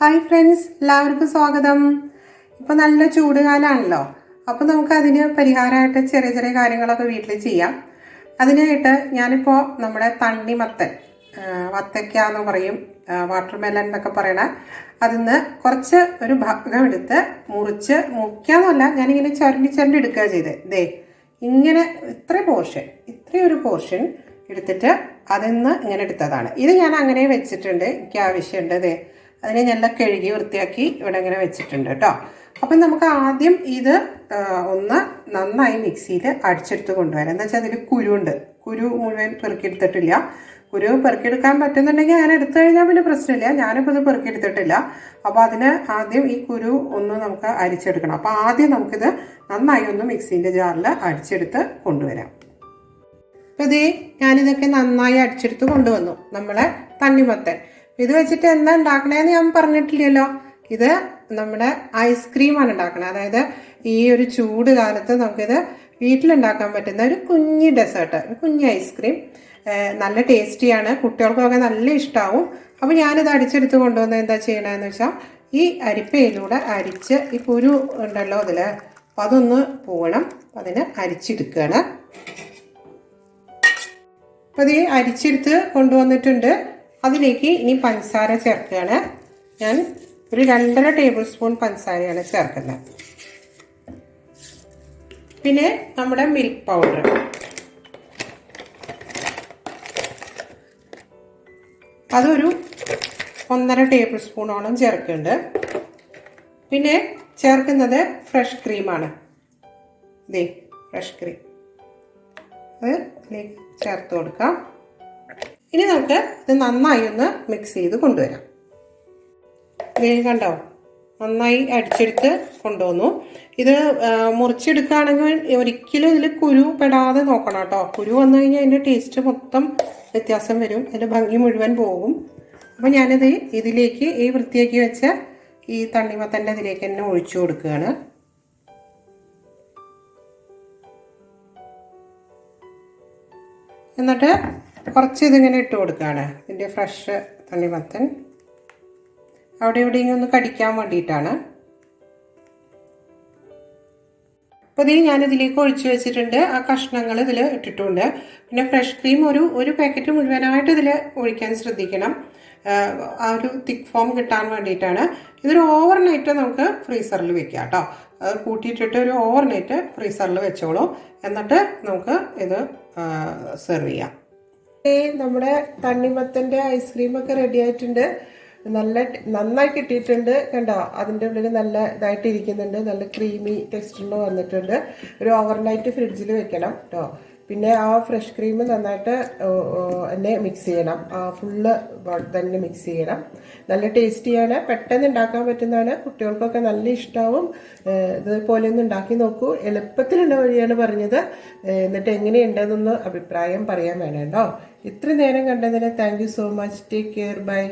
Hi friends എല്ലാവർക്കും സ്വാഗതം. ഇപ്പോൾ നല്ല ചൂട് കാലമാണല്ലോ അപ്പോൾ നമുക്ക് അതിന് പരിഹാരമായിട്ട് ചെറിയ ചെറിയ കാര്യങ്ങളൊക്കെ വീട്ടിൽ ചെയ്യാം. അതിനായിട്ട് ഞാനിപ്പോൾ നമ്മുടെ തണ്ണിമത്തൻ വത്തയ്ക്ക എന്ന് പറയും വാട്ടർ മെലൻ എന്നൊക്കെ പറയണ അതിന്ന് കുറച്ച് ഒരു ഭാഗം എടുത്ത് മുറിച്ച് മുറിക്കാന്നല്ല ഞാനിങ്ങനെ ചുരണ്ടി ചുരണ്ടി എടുക്കുക ചെയ്തത് ദേ ഇങ്ങനെ ഇത്ര പോർഷൻ ഇത്രയൊരു പോർഷൻ എടുത്തിട്ട് അതിൽ നിന്ന് ഇങ്ങനെ എടുത്തതാണ്. ഇത് ഞാൻ അങ്ങനെ വെച്ചിട്ടുണ്ട് എനിക്ക് ആവശ്യമുണ്ട് ദേ. അതിനെ നല്ല കഴുകി വൃത്തിയാക്കി ഇവിടെ ഇങ്ങനെ വെച്ചിട്ടുണ്ട് കേട്ടോ. അപ്പം നമുക്ക് ആദ്യം ഇത് ഒന്ന് നന്നായി മിക്സിയിൽ അടിച്ചെടുത്ത് കൊണ്ടുവരാം. എന്ന് വെച്ചാൽ അതിൽ കുരുണ്ട് കുരു മുഴുവൻ പെറുക്കിയെടുത്തിട്ടില്ല. കുരു പെറുക്കിയെടുക്കാൻ പറ്റുന്നുണ്ടെങ്കിൽ അങ്ങനെ എടുത്തു കഴിഞ്ഞാൽ പിന്നെ പ്രശ്നമില്ല. ഞാനിപ്പോൾ ഇത് പെറുക്കിയെടുത്തിട്ടില്ല. അപ്പോൾ അതിന് ആദ്യം ഈ കുരു ഒന്ന് നമുക്ക് അരിച്ചെടുക്കണം. അപ്പോൾ ആദ്യം നമുക്കിത് നന്നായി ഒന്ന് മിക്സീന്റെ ജാറിൽ അടിച്ചെടുത്ത് കൊണ്ടുവരാം. അപ്പോൾ ഇതേ ഞാനിതൊക്കെ നന്നായി അടിച്ചെടുത്ത് കൊണ്ടുവന്നു. നമ്മളെ തണ്ണിമത്തൻ. ഇത് വെച്ചിട്ട് എന്താ ഉണ്ടാക്കണേന്ന് ഞാൻ പറഞ്ഞിട്ടില്ലല്ലോ. ഇത് നമ്മുടെ ഐസ്ക്രീമാണ് ഉണ്ടാക്കണത് അതായത് ഈ ഒരു ചൂട് കാലത്ത് നമുക്കിത് വീട്ടിലുണ്ടാക്കാൻ പറ്റുന്ന ഒരു കുഞ്ഞ് ഡെസേർട്ട് ഒരു കുഞ്ഞ് ഐസ്ക്രീം നല്ല ടേസ്റ്റിയാണ് കുട്ടികൾക്കൊക്കെ നല്ല ഇഷ്ടമാവും അപ്പോൾ ഞാനിത് അടിച്ചെടുത്ത് കൊണ്ടുവന്ന് എന്താ ചെയ്യണമെന്ന് വെച്ചാൽ ഈ അരിപ്പയിലൂടെ അരിച്ച് ഈ കുരു ഉണ്ടല്ലോ അതിൽ അപ്പം അതൊന്ന് പോകണം. അതിന് അരിച്ചെടുക്കുകയാണ് അപ്പോൾ ഇത് അരിച്ചെടുത്ത് കൊണ്ടുവന്നിട്ടുണ്ട്. അതിലേക്ക് ഇനി പഞ്ചസാര ചേർക്കുകയാണ്. ഞാൻ ഒരു രണ്ടര ടേബിൾ സ്പൂൺ പഞ്ചസാരയാണ് ചേർക്കുന്നത്. പിന്നെ നമ്മുടെ മിൽക്ക് പൗഡർ. അതൊരു ഒന്നര ടേബിൾ സ്പൂണോളം ചേർക്കുന്നുണ്ട്. പിന്നെ ചേർക്കുന്നത് ഫ്രഷ് ക്രീമാണ്. ഇതേ ഫ്രഷ് ക്രീം. അത് ചേർത്ത് കൊടുക്കാം. ഇനി നമുക്ക് ഇത് നന്നായി ഒന്ന് മിക്സ് ചെയ്ത് കൊണ്ടുവരാം. കണ്ടോ? നന്നായി അടിച്ചെടുത്ത് കൊണ്ടുവന്നു. ഇത് മുറിച്ചെടുക്കുകയാണെങ്കിൽ ഒരിക്കലും ഇതിൽ കുരു പെടാതെ നോക്കണം കേട്ടോ. കുരു വന്നു കഴിഞ്ഞാൽ അതിന്റെ ടേസ്റ്റ് മൊത്തം വ്യത്യാസം വരും. അതിന്റെ ഭംഗി മുഴുവൻ പോകും. അപ്പോൾ ഞാനിത് ഇതിലേക്ക് ഈ വൃത്തിയാക്കി വെച്ച ഈ തണ്ണിമത്തന്റെ ഇതിലേക്ക് തന്നെ ഒഴിച്ചു കൊടുക്കുകയാണ്. എന്നിട്ട് കുറച്ച് ഇതിങ്ങനെ ഇട്ട് കൊടുക്കുകയാണ്. ഇതിന്റെ ഫ്രഷ് തണ്ണിമത്തൻ. അവിടെ ഇവിടെ ഒന്ന് കടിക്കാൻ വേണ്ടിയിട്ടാണ്. അപ്പോൾ ഇതിൽ ഞാനിതിലേക്ക് ഒഴിച്ചു വെച്ചിട്ടുണ്ട്. ആ കഷ്ണങ്ങൾ ഇതിൽ ഇട്ടിട്ടുണ്ട്. പിന്നെ ഫ്രഷ് ക്രീം ഒരു ഒരു പാക്കറ്റ് മുഴുവനായിട്ട് ഇതിൽ ഒഴിക്കാൻ ശ്രദ്ധിക്കണം. ആ ഒരു തിക്ക് ഫോം കിട്ടാൻ വേണ്ടിയിട്ടാണ്. ഇതൊരു ഓവർ നൈറ്റ് നമുക്ക് ഫ്രീസറിൽ വെക്കാം കേട്ടോ. അത് കൂട്ടിയിട്ടിട്ട് ഒരു ഓവർ നൈറ്റ് ഫ്രീസറിൽ വെച്ചോളൂ. എന്നിട്ട് നമുക്ക് ഇത് സെർവ് ചെയ്യാം. നമ്മുടെ തണ്ണിമത്തന്റെ ഐസ്ക്രീമൊക്കെ റെഡി ആയിട്ടുണ്ട്. നല്ല നന്നായി കിട്ടിയിട്ടുണ്ട്. കണ്ടോ? അതിന്റെ ഉള്ളിൽ നല്ല ഇതായിട്ട് ഇരിക്കുന്നുണ്ട്. നല്ല ക്രീമി ടെക്സ്ചറിൽ വന്നിട്ടുണ്ട്. ഒരു ഓവർനൈറ്റ് ഫ്രിഡ്ജിൽ വെക്കണം കേട്ടോ പിന്നെ ആ ഫ്രഷ് ക്രീം നന്നായിട്ട് തന്നെ മിക്സ് ചെയ്യണം. ഫുള്ള് തന്നെ മിക്സ് ചെയ്യണം. നല്ല ടേസ്റ്റിയാണ് പെട്ടെന്ന് ഉണ്ടാക്കാൻ പറ്റുന്നതാണ്. കുട്ടികൾക്കൊക്കെ നല്ല ഇഷ്ടമാവും ഇതുപോലെ ഒന്ന് ഉണ്ടാക്കി നോക്കൂ. എളുപ്പത്തിലുള്ള വഴിയാണ് പറഞ്ഞത്. എന്നിട്ട് എങ്ങനെയുണ്ടെന്നൊന്ന് അഭിപ്രായം പറയാൻ വേണം കേട്ടോ. ഇത്ര നേരം കണ്ടതിന് thank so much take care bye